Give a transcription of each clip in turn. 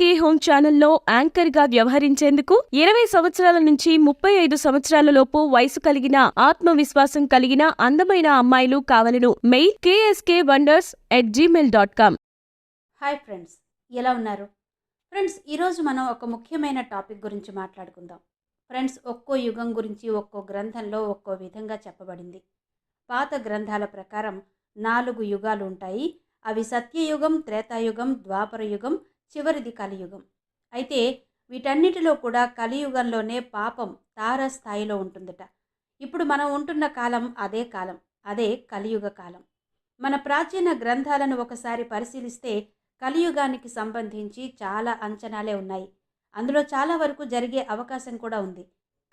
కే home ఛానల్లో యాంకర్గా వ్యవహరించేందుకు ఇరవై సంవత్సరాల నుంచి ముప్పై ఐదు సంవత్సరాలలోపు వయసు కలిగిన ఆత్మవిశ్వాసం కలిగిన అందమైన అమ్మాయిలు కావలను mail KSK wonders at Gmail dot com hi friends ఎలా ఉన్నారు? ఫ్రెండ్స్ ఈరోజు మనం ఒక ముఖ్యమైన టాపిక్ గురించి మాట్లాడుకుందాం. ఫ్రెండ్స్ ఒక్కో యుగం గురించి ఒక్కో గ్రంథంలో ఒక్కో విధంగా చెప్పబడింది. పాత గ్రంథాల ప్రకారం నాలుగు యుగాలు ఉంటాయి. అవి సత్యయుగం త్రేతాయుగం ద్వాపర యుగం చివరిది కలియుగం. అయితే వీటన్నిటిలో కూడా కలియుగంలోనే పాపం తార స్థాయిలో ఉంటుందట. ఇప్పుడు మనం ఉంటున్న కాలం అదే కాలం అదే కలియుగ కాలం. మన ప్రాచీన గ్రంథాలను ఒకసారి పరిశీలిస్తే కలియుగానికి సంబంధించి చాలా అంచనాలే ఉన్నాయి. అందులో చాలా వరకు జరిగే అవకాశం కూడా ఉంది.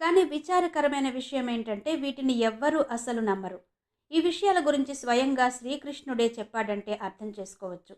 కానీ విచారకరమైన విషయం ఏంటంటే వీటిని ఎవ్వరూ అసలు నమ్మరు. ఈ విషయాల గురించి స్వయంగా శ్రీకృష్ణుడే చెప్పాడంటే అర్థం చేసుకోవచ్చు.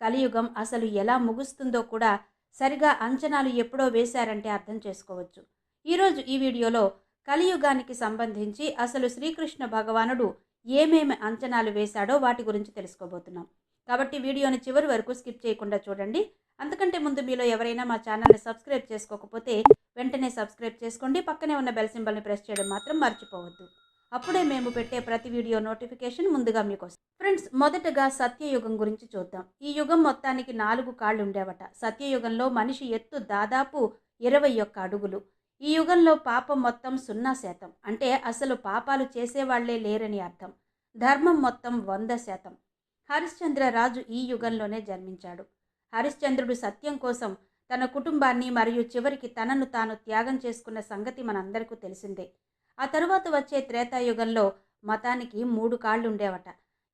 కలియుగం అసలు ఎలా ముగుస్తుందో కూడా సరిగా అంచనాలు ఎప్పుడో వేశారంటే అర్థం చేసుకోవచ్చు. ఈరోజు ఈ వీడియోలో కలియుగానికి సంబంధించి అసలు శ్రీకృష్ణ భగవానుడు ఏమేమి అంచనాలు వేశాడో వాటి గురించి తెలుసుకోబోతున్నాం. కాబట్టి వీడియోని చివరి వరకు స్కిప్ చేయకుండా చూడండి. అంతకంటే ముందు మీలో ఎవరైనా మా ఛానల్ని సబ్స్క్రైబ్ చేసుకోకపోతే వెంటనే సబ్స్క్రైబ్ చేసుకోండి. పక్కనే ఉన్న బెల్ సింబల్ని ప్రెస్ చేయడం మాత్రం మర్చిపోవద్దు. అప్పుడే మేము పెట్టే ప్రతి వీడియో నోటిఫికేషన్ ముందుగా మీకు వస్తుంది ఫ్రెండ్స్ మొదటగా సత్యయుగం గురించి చూద్దాం. ఈ యుగం మొత్తానికి నాలుగు కాళ్ళు ఉండేవట సత్యయుగంలో మనిషి ఎత్తు దాదాపు ఇరవై ఒక్క అడుగులు. ఈ యుగంలో పాపం మొత్తం సున్నా శాతం. అంటే అసలు పాపాలు చేసేవాళ్ళే లేరని అర్థం. ధర్మం మొత్తం వంద శాతం. హరిశ్చంద్ర రాజు ఈ యుగంలోనే జన్మించాడు. హరిశ్చంద్రుడు సత్యం కోసం తన కుటుంబాన్ని మరియు చివరికి తనను తాను త్యాగం చేసుకున్న సంగతి మనందరికీ తెలిసిందే. ఆ తరువాత వచ్చే త్రేతాయుగంలో మతానికి మూడు కాళ్ళు ఉండేవట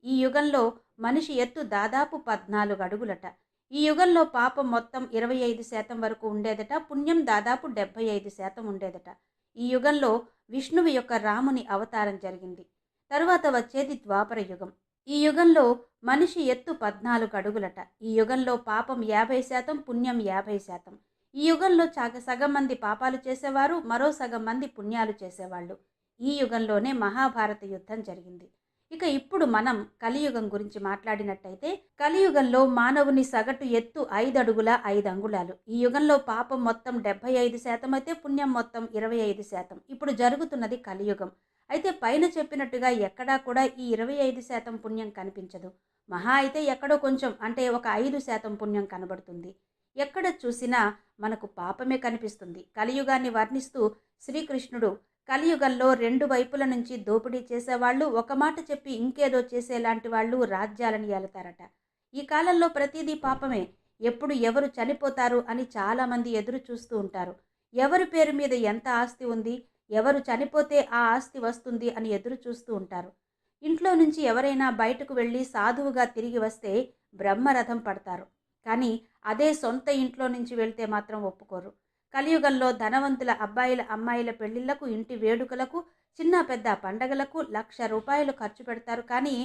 ఈ యుగంలో మనిషి ఎత్తు దాదాపు పద్నాలుగు అడుగులట. ఈ యుగంలో పాపం మొత్తం ఇరవై ఐదు శాతం వరకు ఉండేదట పుణ్యం దాదాపు డెబ్భై ఐదు శాతం ఉండేదట. ఈ యుగంలో విష్ణువు యొక్క రాముని అవతారం జరిగింది. తరువాత వచ్చేది ద్వాపర యుగం. ఈ యుగంలో మనిషి ఎత్తు పద్నాలుగు అడుగులట. ఈ యుగంలో పాపం యాభై శాతం పుణ్యం యాభై శాతం. ఈ యుగంలో చాగ సగం మంది పాపాలు చేసేవారు మరో సగం మంది పుణ్యాలు చేసేవాళ్ళు. ఈ యుగంలోనే మహాభారత యుద్ధం జరిగింది. ఇక ఇప్పుడు మనం కలియుగం గురించి మాట్లాడినట్టయితే కలియుగంలో మానవుని సగటు ఎత్తు ఐదు అడుగుల ఐదు అంగుళాలు. ఈ యుగంలో పాపం మొత్తం డెబ్బై ఐదు శాతం అయితే పుణ్యం మొత్తం ఇరవై ఐదు శాతం. ఇప్పుడు జరుగుతున్నది కలియుగం. అయితే పైన చెప్పినట్టుగా ఎక్కడా కూడా ఈ ఇరవై ఐదు శాతం పుణ్యం కనిపించదు. మహా అయితే ఎక్కడో కొంచెం అంటే ఒక ఐదు శాతం పుణ్యం కనబడుతుంది. ఎక్కడ చూసినా మనకు పాపమే కనిపిస్తుంది. కలియుగాన్ని వర్ణిస్తూ శ్రీకృష్ణుడు కలియుగంలో రెండు వైపుల నుంచి దోపిడీ చేసేవాళ్ళు ఒక మాట చెప్పి ఇంకేదో చేసేలాంటి వాళ్ళు రాజ్యాలను ఏలుతారట. ఈ కాలంలో ప్రతిదీ పాపమే. ఎప్పుడు ఎవరు చనిపోతారు అని చాలామంది ఎదురు చూస్తూ ఉంటారు. ఎవరి పేరు మీద ఎంత ఆస్తి ఉంది ఎవరు చనిపోతే ఆ ఆస్తి వస్తుంది అని ఎదురు చూస్తూ ఉంటారు. ఇంట్లో నుంచి ఎవరైనా బయటకు వెళ్ళి సాధువుగా తిరిగి వస్తే బ్రహ్మరథం పడతారు. కానీ అదే సొంత ఇంట్లో నుంచి వెళ్తే మాత్రం ఒప్పుకోరు. కలియుగంలో ధనవంతుల అబ్బాయిల అమ్మాయిల పెళ్ళిళ్ళకు ఇంటి వేడుకలకు చిన్న పెద్ద పండగలకు లక్ష రూపాయలు ఖర్చు పెడతారు. కానీ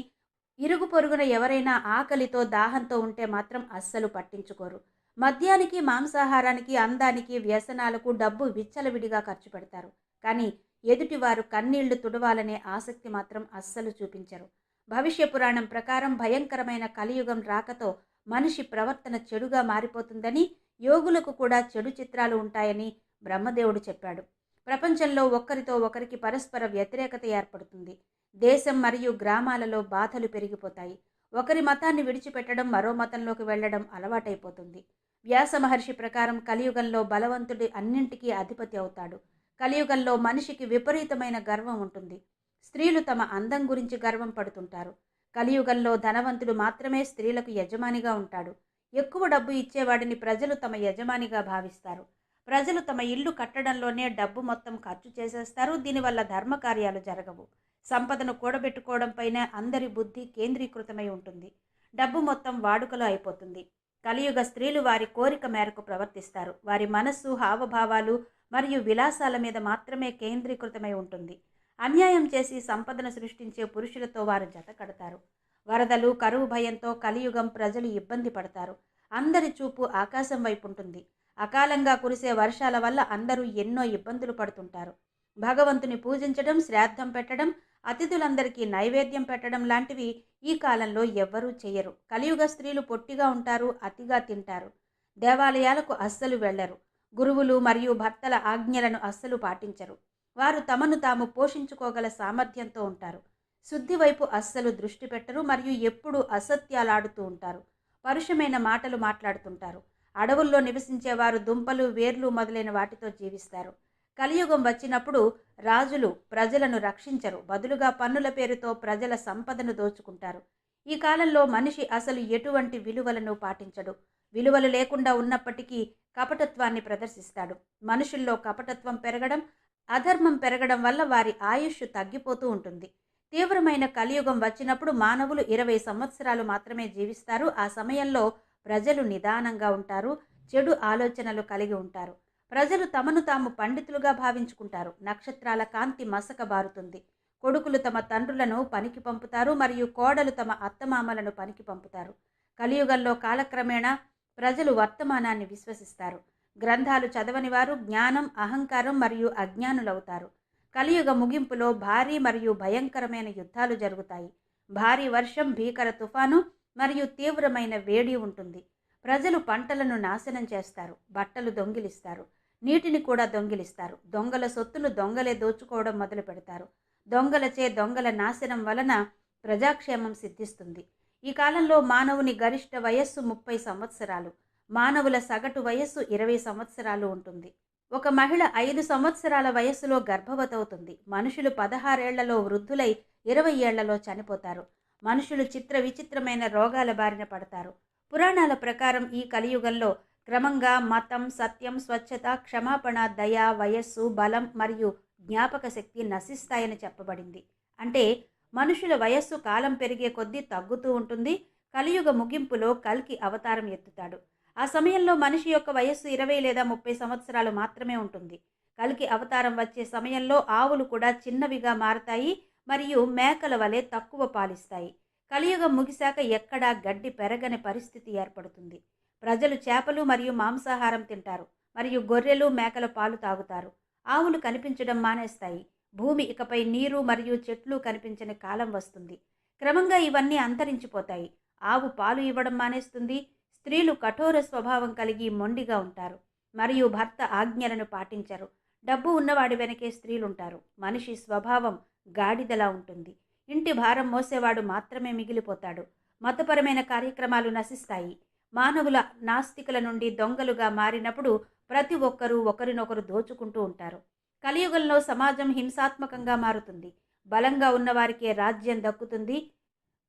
ఇరుగు పొరుగున ఎవరైనా ఆకలితో దాహంతో ఉంటే మాత్రం అస్సలు పట్టించుకోరు. మద్యానికి మాంసాహారానికి అందానికి వ్యసనాలకు డబ్బు విచ్చలవిడిగా ఖర్చు పెడతారు. కానీ ఎదుటివారు కన్నీళ్ళు తుడవాలనే ఆసక్తి మాత్రం అస్సలు చూపించరు. భవిష్య పురాణం ప్రకారం భయంకరమైన కలియుగం రాకతో మనిషి ప్రవర్తన చెడుగా మారిపోతుందని యోగులకు కూడా చెడు చిత్రాలు ఉంటాయని బ్రహ్మదేవుడు చెప్పాడు. ప్రపంచంలో ఒకరితో ఒకరికి పరస్పర వ్యతిరేకత ఏర్పడుతుంది. దేశం మరియు గ్రామాలలో బాధలు పెరిగిపోతాయి. ఒకరి మతాన్ని విడిచిపెట్టడం మరో మతంలోకి వెళ్ళడం అలవాటైపోతుంది. వ్యాస మహర్షి ప్రకారం కలియుగంలో బలవంతుడి అన్నింటికీ అధిపతి అవుతాడు. కలియుగంలో మనిషికి విపరీతమైన గర్వం ఉంటుంది. స్త్రీలు తమ అందం గురించి గర్వం పడుతుంటారు. కలియుగంలో ధనవంతుడు మాత్రమే స్త్రీలకు యజమానిగా ఉంటాడు. ఎక్కువ డబ్బు ఇచ్చేవాడిని ప్రజలు తమ యజమానిగా భావిస్తారు. ప్రజలు తమ ఇల్లు కట్టడంలోనే డబ్బు మొత్తం ఖర్చు చేసేస్తారు. దీనివల్ల ధర్మకార్యాలు జరగవు. సంపదను కూడబెట్టుకోవడంపైనే అందరి బుద్ధి కేంద్రీకృతమై ఉంటుంది. డబ్బు మొత్తం వాడుకలో అయిపోతుంది. కలియుగ స్త్రీలు వారి కోరిక మేరకు ప్రవర్తిస్తారు. వారి మనస్సు హావభావాలు మరియు విలాసాల మీద మాత్రమే కేంద్రీకృతమై ఉంటుంది. అన్యాయం చేసి సంపదను సృష్టించే పురుషులతో వారు జత కడతారు. వరదలు కరువు భయంతో కలియుగం ప్రజలు ఇబ్బంది పడతారు. అందరి చూపు ఆకాశం వైపు ఉంటుంది. అకాలంగా కురిసే వర్షాల వల్ల అందరూ ఎన్నో ఇబ్బందులు పడుతుంటారు. భగవంతుని పూజించడం శ్రాద్ధం పెట్టడం అతిథులందరికీ నైవేద్యం పెట్టడం లాంటివి ఈ కాలంలో ఎవ్వరూ చేయరు కలియుగ స్త్రీలు పొట్టిగా ఉంటారు అతిగా తింటారు. దేవాలయాలకు అస్సలు వెళ్ళరు. గురువులు మరియు భర్తల ఆజ్ఞలను అస్సలు పాటించరు. వారు తమను తాము పోషించుకోగల సామర్థ్యంతో ఉంటారు. శుద్ధి వైపు అస్సలు దృష్టి పెట్టరు మరియు ఎప్పుడూ అసత్యాలాడుతూ ఉంటారు. పరుషమైన మాటలు మాట్లాడుతుంటారు. అడవుల్లో నివసించేవారు దుంపలు వేర్లు మొదలైన వాటితో జీవిస్తారు. కలియుగం వచ్చినప్పుడు రాజులు ప్రజలను రక్షించరు. బదులుగా పన్నుల పేరుతో ప్రజల సంపదను దోచుకుంటారు. ఈ కాలంలో మనిషి అసలు ఎటువంటి విలువలను పాటించడు. విలువలు లేకుండా ఉన్నప్పటికీ కపటత్వాన్ని ప్రదర్శిస్తాడు. మనుషుల్లో కపటత్వం పెరగడం అధర్మం పెరగడం వల్ల వారి ఆయుష్ తగ్గిపోతూ ఉంటుంది. తీవ్రమైన కలియుగం వచ్చినప్పుడు మానవులు ఇరవై సంవత్సరాలు మాత్రమే జీవిస్తారు. ఆ సమయంలో ప్రజలు నిదానంగా ఉంటారు. చెడు ఆలోచనలు కలిగి ఉంటారు. ప్రజలు తమను తాము పండితులుగా భావించుకుంటారు. నక్షత్రాల కాంతి మసక బారుతుంది. కొడుకులు తమ తండ్రులను పనికి పంపుతారు మరియు కోడలు తమ అత్తమామలను పనికి పంపుతారు. కలియుగంలో కాలక్రమేణా ప్రజలు వర్తమానాన్ని విశ్వసిస్తారు. గ్రంథాలు చదవని వారు జ్ఞానం అహంకారం మరియు అజ్ఞానులవుతారు. కలియుగ ముగింపులో భారీ మరియు భయంకరమైన యుద్ధాలు జరుగుతాయి. భారీ వర్షం భీకర తుఫాను మరియు తీవ్రమైన వేడి ఉంటుంది. ప్రజలు పంటలను నాశనం చేస్తారు బట్టలు దొంగిలిస్తారు నీటిని కూడా దొంగిలిస్తారు. దొంగల సొత్తును దొంగలే దోచుకోవడం మొదలు పెడతారు. దొంగలచే దొంగల నాశనం వలన ప్రజాక్షేమం సిద్ధిస్తుంది. ఈ కాలంలో మానవుని గరిష్ట వయస్సు ముప్పై సంవత్సరాలు. మానవుల సగటు వయస్సు ఇరవై సంవత్సరాలు ఉంటుంది. ఒక మహిళ ఐదు సంవత్సరాల వయస్సులో గర్భవతవుతుంది. మనుషులు పదహారేళ్ళలో వృద్ధులై ఇరవై ఏళ్ళలో చనిపోతారు. మనుషులు చిత్ర విచిత్రమైన రోగాల బారిన పడతారు. పురాణాల ప్రకారం ఈ కలియుగంలో క్రమంగా మతం సత్యం స్వచ్ఛత క్షమాపణ దయ వయస్సు బలం మరియు జ్ఞాపక శక్తి నశిస్తాయని చెప్పబడింది. అంటే మనుషుల వయస్సు కాలం పెరిగే కొద్దీ తగ్గుతూ ఉంటుంది. కలియుగ ముగింపులో కల్కి అవతారం ఎత్తుతాడు. ఆ సమయంలో మనిషి యొక్క వయస్సు ఇరవై లేదా ముప్పై సంవత్సరాలు మాత్రమే ఉంటుంది. కలికి అవతారం వచ్చే సమయంలో ఆవులు కూడా చిన్నవిగా మారతాయి మరియు మేకల వలె తక్కువ పాలిస్తాయి. కలియుగం ముగిశాక ఎక్కడా గడ్డి పెరగని పరిస్థితి ఏర్పడుతుంది. ప్రజలు చేపలు మరియు మాంసాహారం తింటారు మరియు గొర్రెలు మేకల పాలు తాగుతారు. ఆవులు కనిపించడం మానేస్తాయి. భూమి ఇకపై నీరు మరియు చెట్లు కనిపించని కాలం వస్తుంది. క్రమంగా ఇవన్నీ అంతరించిపోతాయి. ఆవు పాలు ఇవ్వడం మానేస్తుంది. స్త్రీలు కఠోర స్వభావం కలిగి మొండిగా ఉంటారు. మరియు భర్త ఆజ్ఞలను పాటించరు. డబ్బు ఉన్నవాడి వెనకే స్త్రీలుంటారు. మనిషి స్వభావం గాడిదలా ఉంటుంది. ఇంటి భారం మోసేవాడు మాత్రమే మిగిలిపోతాడు. మతపరమైన కార్యక్రమాలు నశిస్తాయి. మానవుల నాస్తికుల నుండి దొంగలుగా మారినప్పుడు ప్రతి ఒక్కరూ ఒకరినొకరు దోచుకుంటూ ఉంటారు. కలియుగంలో సమాజం హింసాత్మకంగా మారుతుంది. బలంగా ఉన్నవారికే రాజ్యం దక్కుతుంది.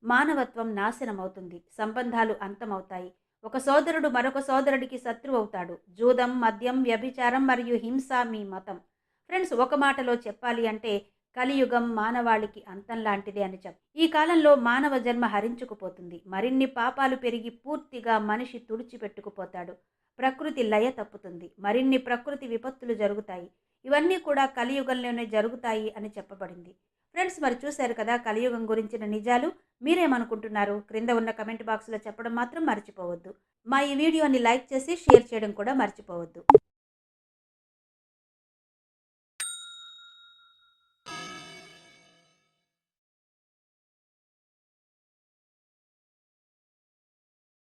మానవత్వం నాశనమవుతుంది. సంబంధాలు అంతమవుతాయి. ఒక సోదరుడు మరొక సోదరుడికి శత్రువు అవుతాడు జూదం మద్యం వ్యభిచారం మరియు హింస మీ మతం. ఫ్రెండ్స్ ఒక మాటలో చెప్పాలి అంటే కలియుగం మానవాళికి అంతం లాంటిదే అని చెప్ ఈ కాలంలో మానవ జన్మ హరించుకుపోతుంది. మరిన్ని పాపాలు పెరిగి పూర్తిగా మనిషి తుడిచిపెట్టుకుపోతాడు. ప్రకృతి లయ తప్పుతుంది. మరిన్ని ప్రకృతి విపత్తులు జరుగుతాయి. ఇవన్నీ కూడా కలియుగంలోనే జరుగుతాయి అని చెప్పబడింది. ఫ్రెండ్స్ మరి చూశారు కదా కలియుగం గురించిన నిజాలు? మీరేమనుకుంటున్నారు? క్రింద ఉన్న కమెంట్ బాక్స్లో చెప్పడం మాత్రం మర్చిపోవద్దు. మా ఈ వీడియోని లైక్ చేసి షేర్ చేయడం కూడా మర్చిపోవద్దు.